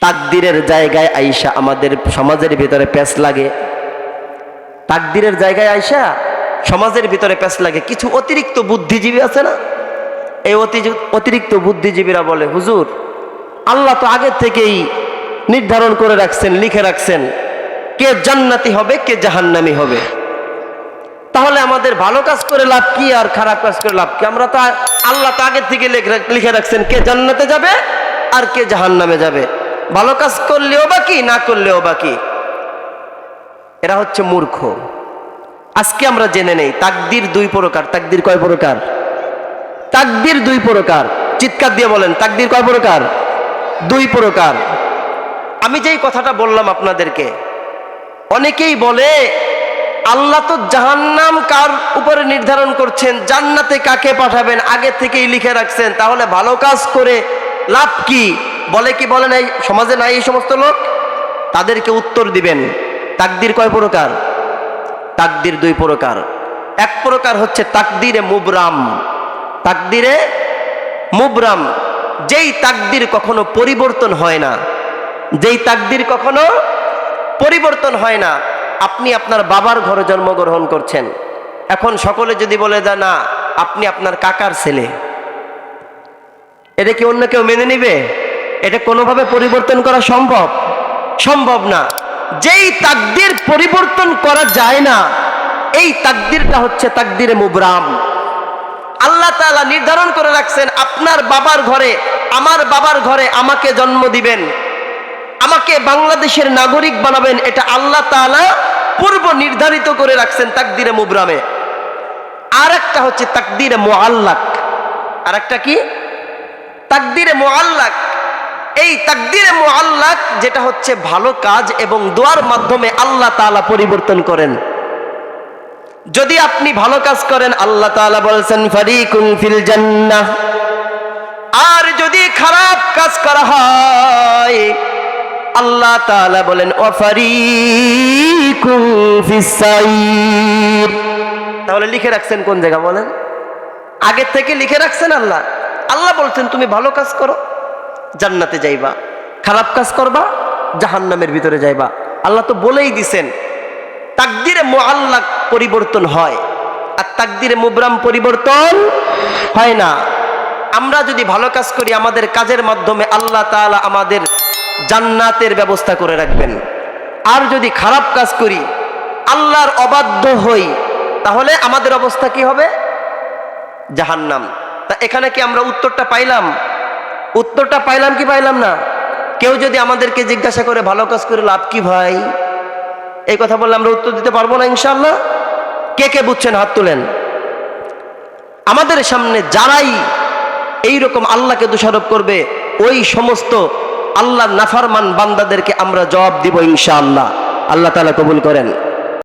তাকদিরের জায়গায় আইসা আমাদের সমাজের ভিতরে প্যাঁচ লাগে। তাকদিরের জায়গায় আইসা সমাজের ভিতরে প্যাঁচ লাগে। কিছু অতিরিক্ত বুদ্ধিজীবী আছে না? এই অতি- অতিরিক্ত বুদ্ধিজীবীরা বলে, হুজুর, আল্লাহ তো আগের থেকেই নির্ধারণ করে রাখছেন, লিখে রাখছেন, কে জান্নাতি হবে, কে জাহান্নামি হবে। তাহলে আমাদের ভালো কাজ করে লাভ কি আর খারাপ কাজ করে লাভ কি? আমরা তো আল্লাহ তো আগের থেকে লিখে রাখছেন, কে জান্নাতে যাবে আর কে জাহান্নামে যাবে। ভালো কাজ করলেও বা কি না করলেও বা কি এরা হচ্ছে মূর্খ। আজকে আমরা জেনে নেই, তাকদির দুই প্রকার। তাকদির কয় প্রকার? তাকদির দুই প্রকার। চিৎকার দিয়ে বলেন, তাকদির কয় প্রকার? দুই প্রকার। আমি যেই কথাটা বললাম আপনাদেরকে, অনেকেই বলে, আল্লাহ তো জাহান্নাম কার উপরে নির্ধারণ করছেন, জান্নাতে কাকে পাঠাবেন, আগে থেকেই লিখে রাখছেন, তাহলে ভালো কাজ করে লাভ কি? বলে কি, বলে নাই, সমাজে নাই এই সমস্ত লোক? তাদেরকে উত্তর দিবেন, তাকদির কয় প্রকার? তাকদির দুই প্রকার। এক প্রকার হচ্ছে তাকদিরে মুবরাম। তাকদিরে মুবরাম, যেই তাকদির কখনো পরিবর্তন হয় না, যেই তাকদির কখনো পরিবর্তন হয় না, আপনি আপনার বাবার ঘরে জন্মগ্রহণ করছেন। এখন সকলে যদি বলে দা না, আপনি আপনার কাকার ছেলে। এটা কি অন্য কেউ মেনে নিবে? এটা কোনোভাবে পরিবর্তন করা সম্ভব? সম্ভব না। যেই তাকদির পরিবর্তন করা যায় না, এই তাকদিরটা হচ্ছে তাকদিরে মুবরাম। আল্লাহ তাআলা নির্ধারণ করে রাখছেন, আপনার বাবার ঘরে, আমার বাবার ঘরে আমাকে জন্ম দিবেন। আমাকে বাংলাদেশের নাগরিক বানাবেন, এটা আল্লাহ তাআলা পূর্ব নির্ধারিত করে রাখছেন তাকদিরে মুবরামে। আর একটা হচ্ছে তাকদিরে মোয়াল্লাক আর একটা কি? তাকদিরে মোয়াল্লাক এই তাকদিরে মোয়াল্লাক যেটা হচ্ছে ভালো কাজ এবং দোয়ার মাধ্যমে আল্লাহ তাআলা পরিবর্তন করেন। যদি আপনি ভালো কাজ করেন, আল্লাহ তাআলা বলছেন, ফারিকুন ফিল জান্নাহ। আর যদি খারাপ কাজ করা হয়, আল্লাহ তাআলা বলেন ওয়াফারিকুন ফিস সাইর। তাহলে লিখে রাখছেন কোন জায়গা বলেন? আগের থেকে লিখে রাখছেন আল্লাহ? আল্লাহ বলছেন, তুমি ভালো কাজ করো। জান্নাতে যাইবা। খারাপ কাজ করবা, জাহান্নামের ভিতরে যাইবা। আল্লাহ তো বলেই দিছেন, তাকদিরে মোয়াল্লাক পরিবর্তন হয়, আর তাকদিরে মুবরাম পরিবর্তন হয় না। আমরা যদি ভালো কাজ করি, আমাদের কাজের মাধ্যমে আল্লাহ তাআলা আমাদের জান্নাতের ব্যবস্থা করে রাখবেন। আর যদি খারাপ কাজ করি, আল্লাহর অবাধ্য হই, তাহলে আমাদের অবস্থা কি হবে? জাহান্নাম। তা এখানে কি আমরা উত্তরটা পাইলাম? উত্তরটা পাইলাম কি পাইলাম না? কেউ যদি আমাদেরকে জিজ্ঞাসা করে ভালো কাজ করে লাভ কি ভাই? এই কথা বললে আমরা উত্তর দিতে পারব না ইনশাল্লাহ কে কে বুঝছেন হাত তুলেন। আমাদের সামনে যারাই এই রকম আল্লাহকে দোষারোপ করবে, ওই সমস্ত আল্লাহ নাফারমান বান্দাদেরকে আমরা জবাব দিব ইনশাআল্লাহ। আল্লাহ তাআলা কবুল করেন।